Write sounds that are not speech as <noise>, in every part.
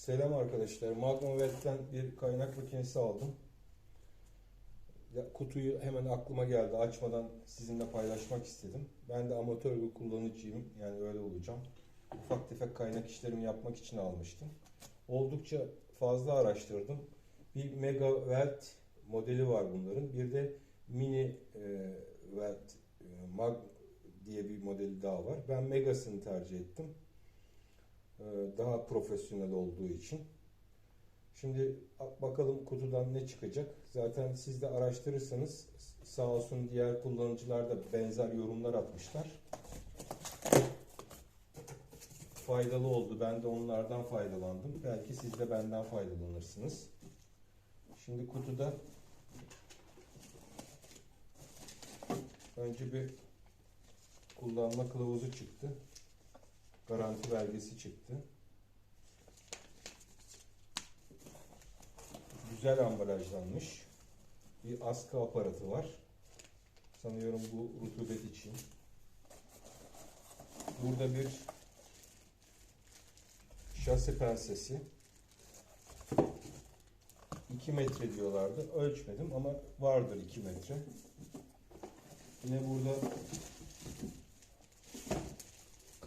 Selam arkadaşlar. Magnovet'ten bir kaynak makinesi aldım. Kutuyu hemen aklıma geldi. Açmadan sizinle paylaşmak istedim. Ben de amatör bir kullanıcıyım. Yani öyle olacağım. Ufak tefek kaynak işlerimi yapmak için almıştım. Oldukça fazla araştırdım. Bir Megawelt modeli var bunların. Bir de Mini e, Welt e, Mag diye bir modeli daha var. Ben Megas'ını tercih ettim. Ee, daha profesyonel olduğu için. Şimdi bakalım kutudan ne çıkacak. Zaten siz de araştırırsanız sağ olsun diğer kullanıcılar da benzer yorumlar atmışlar. Faydalı oldu. Ben de onlardan faydalandım. Belki siz de benden faydalanırsınız. Şimdi kutuda önce bir kullanma kılavuzu çıktı garanti belgesi çıktı. Güzel ambalajlanmış. Bir askı aparatı var. Sanıyorum bu rutubet için. Burada bir şasi pensesi. 2 metre diyorlardı. Ölçmedim ama vardır 2 metre. Yine burada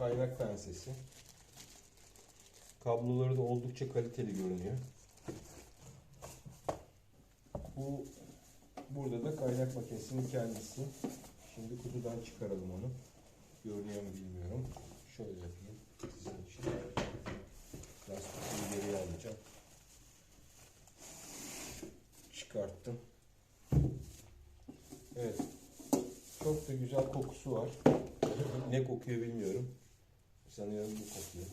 kaynak pensesi. Kabloları da oldukça kaliteli görünüyor. Bu burada da kaynak makinesinin kendisi. Şimdi kutudan çıkaralım onu. Görünüyor mu bilmiyorum. Şöyle yapayım sizin için. Lastikleri geriye alacağım. Çıkarttım. Evet. Çok da güzel kokusu var. <laughs> Ne kokuyor bilmiyorum. Sanıyorum bu kokuyor.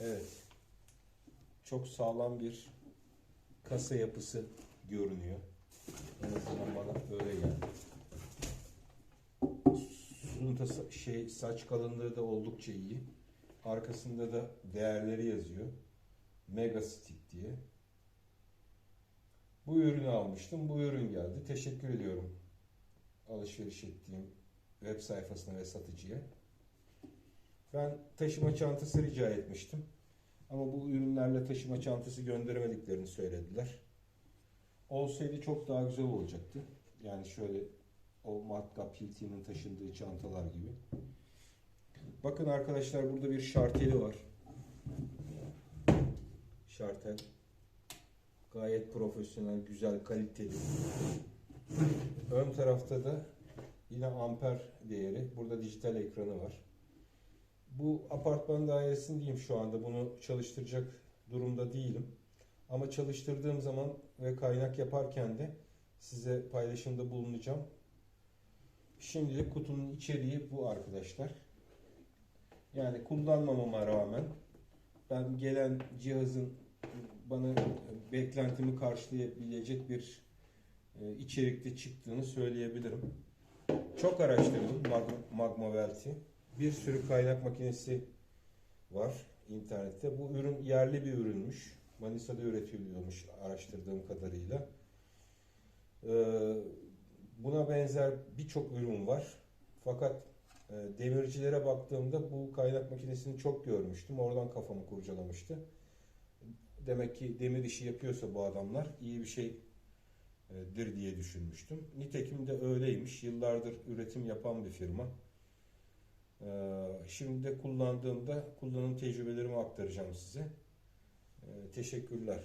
Evet. Çok sağlam bir kasa yapısı görünüyor. En azından bana öyle geldi. Sunta şey saç kalınlığı da oldukça iyi. Arkasında da değerleri yazıyor. Mega Stick diye. Bu ürünü almıştım. Bu ürün geldi. Teşekkür ediyorum. Alışveriş ettiğim web sayfasına ve satıcıya. Ben taşıma çantası rica etmiştim. Ama bu ürünlerle taşıma çantası gönderemediklerini söylediler. Olsaydı çok daha güzel olacaktı. Yani şöyle o matkap Hilti'nin taşındığı çantalar gibi. Bakın arkadaşlar burada bir şarteli var. Şartel. Gayet profesyonel, güzel, kaliteli. Ön tarafta da yine amper değeri. Burada dijital ekranı var. Bu apartman dairesindeyim şu anda. Bunu çalıştıracak durumda değilim. Ama çalıştırdığım zaman ve kaynak yaparken de size paylaşımda bulunacağım. Şimdilik kutunun içeriği bu arkadaşlar. Yani kullanmamama rağmen ben gelen cihazın bana beklentimi karşılayabilecek bir e, içerikte çıktığını söyleyebilirim. Çok araştırdım Mag- Magmavelt'i. Bir sürü kaynak makinesi var internette. Bu ürün yerli bir ürünmüş. Manisa'da üretiliyormuş araştırdığım kadarıyla. Ee, buna benzer birçok ürün var. Fakat e, demircilere baktığımda bu kaynak makinesini çok görmüştüm. Oradan kafamı kurcalamıştı. Demek ki demir işi yapıyorsa bu adamlar iyi bir şeydir diye düşünmüştüm. Nitekim de öyleymiş. Yıllardır üretim yapan bir firma. Ee, Şimdi de kullandığımda kullanım tecrübelerimi aktaracağım size. Ee, Teşekkürler.